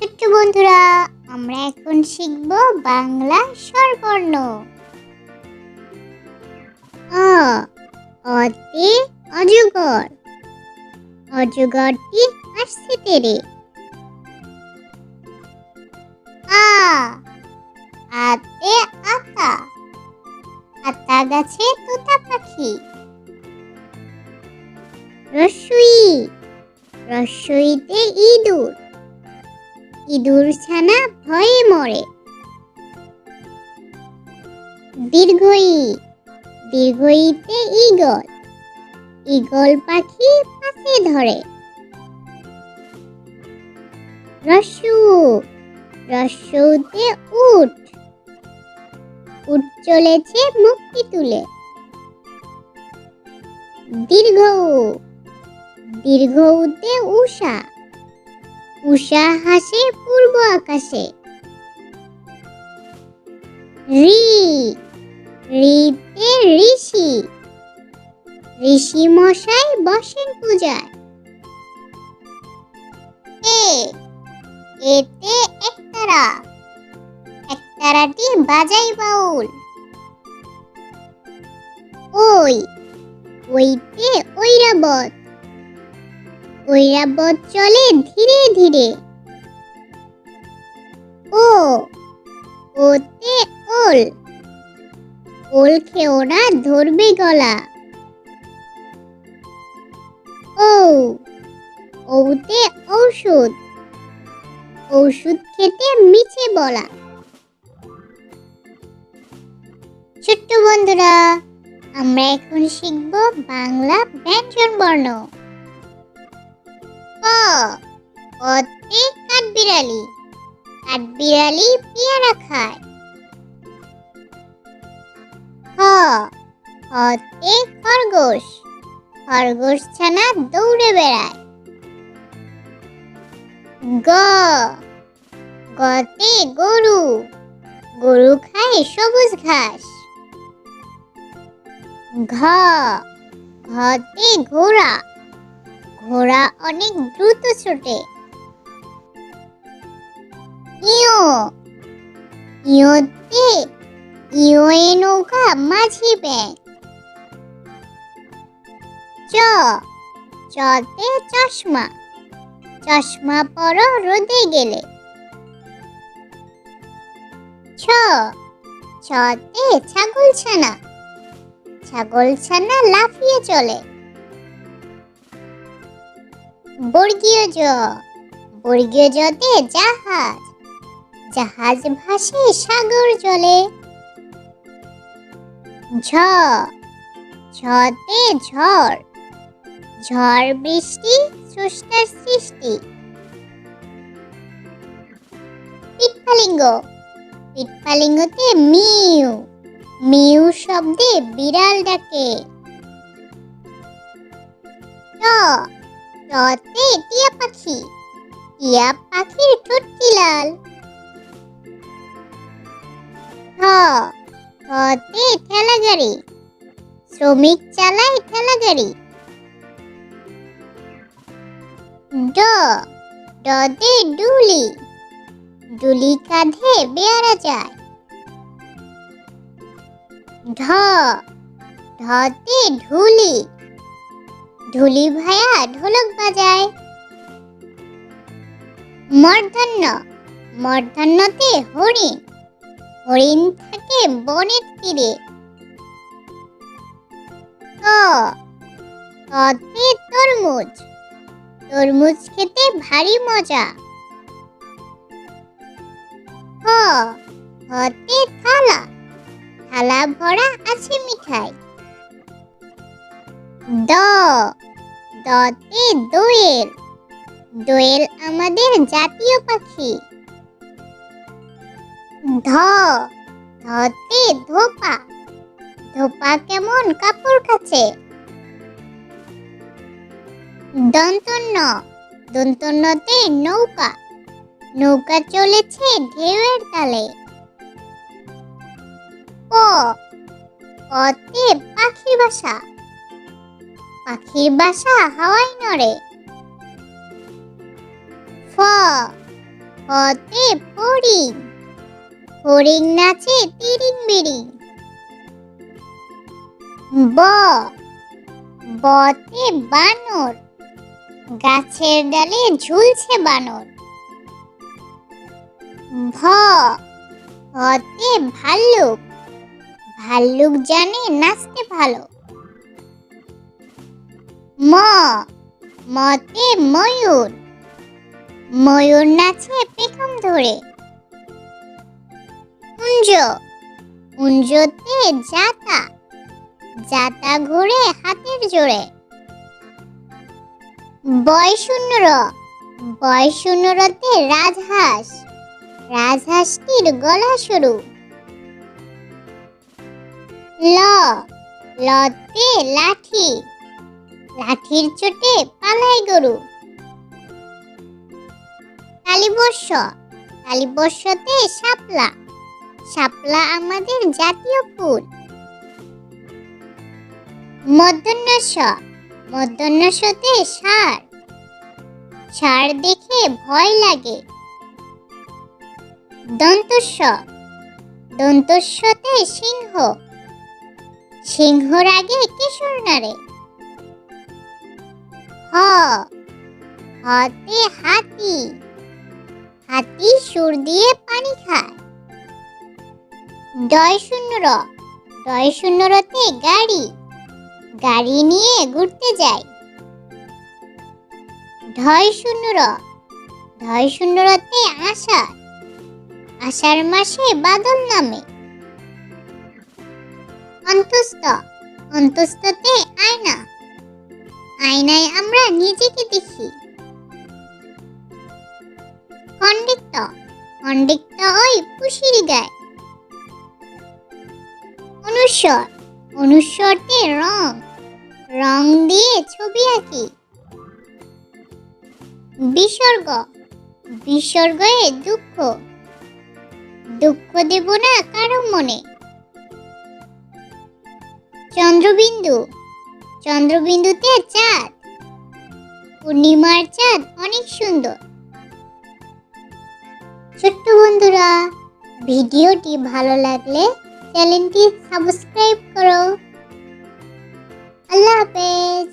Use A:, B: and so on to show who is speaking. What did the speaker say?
A: ছোট্ট বন্ধুরা, আমরা এখন শিখব বাংলা স্বরবর্ণ। অ, অতে অজগর অজগরটি আসছে তেরে। আ, আতে আতা। আতা গাছে তোতা পাখি। রসুই, রসইতে ইঁদুর। ইঁদুর ছানা ভয়ে মরে। দীর্ঘই দীর্ঘইতে ঈগল। ঈগল পাখি পাশে ধরে। রসু রসুতে উট উট চলেছে মুক্তি তুলে। দীর্ঘ উ, দীর্ঘউতে উষা উষা হাসে পূর্ব আকাশে। রি, রিতে ঋষি। ঋষি মশাই বসেন পূজায়। এ, এতে একতারা। একতারাটি বাজাই বাউল। ওই, ওইতে ঐরাবত। ঐরাবত চলে ধীরে ধীরে। ও, ওতে ওল। ওল খেয়ে খেওরা ধরবে গলা। ও, ওতে ঔষধ। ঔষধ খেতে মিছে বলা। ছোট্ট বন্ধুরা, আমরা এখন শিখব বাংলা ব্যঞ্জন বর্ণ কাঠবিড়ালি। কাঠবিড়ালি পেয়ারা খায়। খরগোশ। খরগোশ ছানা দৌড়ে বেড়ায়। গ, গতে গরু। গরু খায় সবুজ ঘাস। ঘ, ঘতে ঘোড়া। ঘোড়া অনেক দ্রুত ছোটে। ইয় ইয়তে ইয়োয়ে নৌকা মাঝি ব্যাগ চ চতে চশমা চশমা পর রোদে গেলে। ছ ছতে ছাগল ছানা ছাগল ছানা লাফিয়ে চলে। বর্গীয় জ। বর্গীয় জতে জাহাজ। জাহাজ ভাসে সাগর জলে। ঝ। ঝতে ঝড়। ঝড় বৃষ্টি, স্রষ্টার সৃষ্টি। পিটফালিঙ্গ। পিটফালিঙ্গতে মিউ। মিউ শব্দে বিড়াল ডাকে। ট। টতে টিয়া পাখি। টিয়া পাখির ঠোঁটটি লাল। ঠ ঠতে ঠেলা গাড়ি শ্রমিক চালায় ঠেলা গাড়ি ড ডতে ডুলি। ডুলি কাঁধে বেয়ারা যায়। ঢ ঢতে ঢুলি। ঢুলি ভায়া ঢোলক বাজায়। মর্ধন্য, মর্ধন্যতে হরিণ। হরিণ থাকে বনের তীরে। ততে তরমুজ। তরমুজ খেতে ভারী মজা। হতে থালা। থালা ভরা আছে মিঠাই। দ, দতে দোয়েল। দোয়েল আমাদের জাতীয় পাখি। ধ, ধতে ধোপা। ধোপা কেমন কাপড় কাছে দন্তন্য দন্তন্যতে নৌকা। নৌকা চলেছে ঢেউয়ের তালে। প পতে পাখি বাসা। পাখির বাসা হাওয়ায় নড়ে। ফ ফতে ফড়িং। ফড়িং নাচে তিরিং বিরিং। ব, বতে বানর। গাছের ডালে ঝুলছে বানর। ভ ভতে ভাল্লুক। ভাল্লুক জানে নাচতে ভালো। ম, মতে ময়ূর। ময়ূর নাচে পেখম ধরে। কুঞ্জ, কুঞ্জতে জাতা জাতা ঘুরে হাতের জোরে। বয় শূন্য র বয় শূন্য রতে রাজহাঁস। রাজহাঁসটির গলা সরু। ল, লতে লাঠি। লাঠির চোটে পালায় গরু। কালীবর্ষ, কালীবর্ষতে শাপলা। শাপলা আমাদের জাতীয় ফুল। মধ্যাহ্নস মধ্যাহ্নসতে সার। সার দেখে ভয় লাগে। দন্তস্ব দন্তস্বতে সিংহ। সিংহর আগে কিশোর নারে। হ। হতে হাতি। হাতি সুর দিয়ে পানি খায়। ডয় শূন্য র। ডয় শূন্য রতে গাড়ি। গাড়ি নিয়ে ঘুরতে যায়। ঢয় শূন্য র। ঢয় শূন্য রতে আষাঢ় আষাঢ় মাসে বাদল নামে। অন্তস্থ। অন্তস্থতে আয়না। আয়নায় আমরা নিজেকে দেখি। খণ্ডিত খণ্ডিত ওই পুশির গায়। অনুস্বর অনুস্বরতে রং রং দিয়ে ছবি আঁকি। বিসর্গ বিসর্গে দুঃখ। দুঃখ দেব না কারও মনে। চন্দ্রবিন্দু চন্দ্রবিন্দুতে চাঁদ। পূর্ণিমার চাঁদ অনেক সুন্দর। ছোট্ট বন্ধুরা, ভিডিওটি ভালো লাগলে চ্যানেলটি সাবস্ক্রাইব করো। আল্লাহ হাফেজ।